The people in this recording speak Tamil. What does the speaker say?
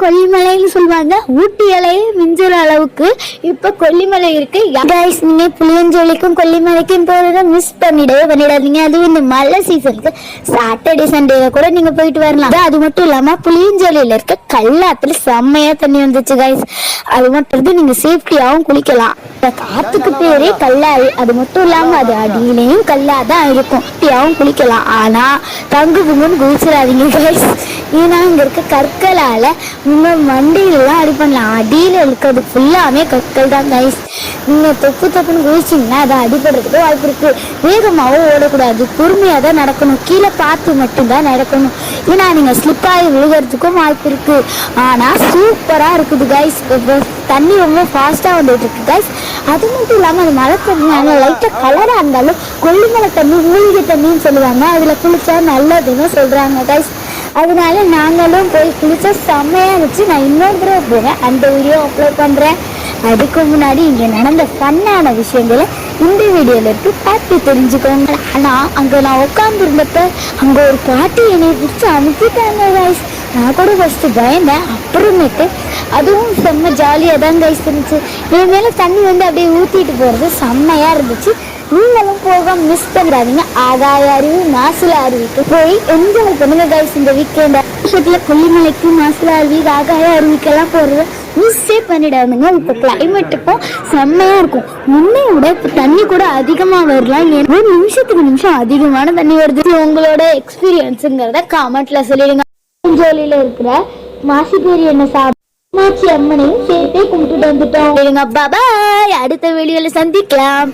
கொல்லிமலைன்னு சொல்லுவாங்க. ஊட்டி அலையே மிஞ்சுற அளவுக்கு இப்ப கொல்லிமலை இருக்கு. கைஸ் நீங்க புளியஞ்சோலிக்கும் கொல்லிமலைக்கும் போறத மிஸ் பண்ணிடவே பண்ணிடாதீங்க. அதுவும் இந்த மழை சீசனுக்கு சாட்டர்டே சண்டே கூட நீங்க போயிட்டு வரலாம். அது மட்டும் இல்லாம புளியஞ்சோலியில இருக்க கல்லாத்துல செம்மையா தண்ணி வந்துச்சு கைஸ் அது மட்டும் இருந்து நீங்க சேஃப்டியாவும் குளிக்கலாம். காத்துக்கு பேரே கல்லாறு அது மட்டும் இல்லாம அது அடியிலையும் கல்லா தான் இருக்கும் குளிக்கலாம். ஆனா தங்கு புங்குன்னு குளிச்சிடாதீங்க கைஸ் ஏன்னா இங்க இருக்க கற்களால உங்க மண்டையிலாம் அடி பண்ணலாம். அடியில இருக்கிறது ஃபுல்லாமே கற்கள் தான் கைஸ் நீங்க தொப்பு தொப்புன்னு குளிச்சிங்கன்னா அது அடிபடுறதுக்கு வாய்ப்பு இருக்கு. வேகமாகவும் ஓடக்கூடாது. பொறுமையா தான் நடக்கணும். கீழே பார்த்து மட்டும்தான் நடக்கணும். ஏன்னா நீங்க ஸ்லிப் ஆகி விழுகிறதுக்கும் வாய்ப்பு இருக்கு. ஆனா சூப்பரா இருக்குது கைஸ் தண்ணி ரொம்ப ஃபாஸ்டா வந்துட்டு இருக்கு கைஸ் அது மட்டும் இல்லாம அது மழை தண்ணி லைட்டா கலரா இருந்தாலும் கொல்லிமலை தண்ணி மூலிகை தண்ணின்னு சொல்லுவாங்க. அதுல குளிச்சா நல்லதுன்னு சொல்றாங்க கைஸ் அதனால நாங்களும் போய் குளிச்சா செம்மையா இருந்துச்சு. நான் இன்னொரு தடவை போகிறேன் அந்த வீடியோ அப்லோட் பண்றேன். அதுக்கு முன்னாடி இங்க நடந்த ஃபன்னான விஷயங்களை இந்த வீடியோல இருக்கு. பார்த்து தெரிஞ்சுக்கோங்க. ஆனா அங்க நான் உட்கார்ந்து இருந்தப்ப அங்க ஒரு பாட்டி என்னை பிடிச்சி அனுப்பிட்டாங்க வாய்ஸ் நான் கூட ஃபர்ஸ்ட் பயந்தேன். அப்புறமேட்டு அதுவும் செம்ம ஜாலியாக தான் கைஸ் இருந்துச்சு. என் மேலே தண்ணி வந்து அப்படியே ஊற்றிட்டு போகிறது செம்மையாக இருந்துச்சு. நீங்களும் போக மிஸ் பண்ணிடாதீங்க. ஆகாய அருவி மாசில அருவிக்கு போய் என்ஜாய் பண்ணுங்க கைஸ் இந்த வீக்கெண்ட் வருஷத்தில் கொல்லிமலைக்கு மாசில அருவி ஆகாய அருவிக்கெல்லாம் போகிறது மிஸ்ஸே பண்ணிடாதுங்க. இப்போ கிளைமேட்டுக்கும் செம்மையாக இருக்கும். முன்னே விட இப்போ தண்ணி கூட அதிகமாக வரலாம். ஏன்னா ஒரு நிமிஷத்துக்கு நிமிஷம் அதிகமான தண்ணி வருது. உங்களோட எக்ஸ்பீரியன்ஸுங்கிறத காமெண்ட்ல சொல்லிடுங்க. ஜோலியில் இருக்கிற மாசிப்பேரி என்ன சாப்பிட்டு அம்மனையும் சேர்த்தே கும்பிட்டுட்டு வந்துட்டோம். பாபாய் அடுத்த வீடியோல சந்திக்கலாம்.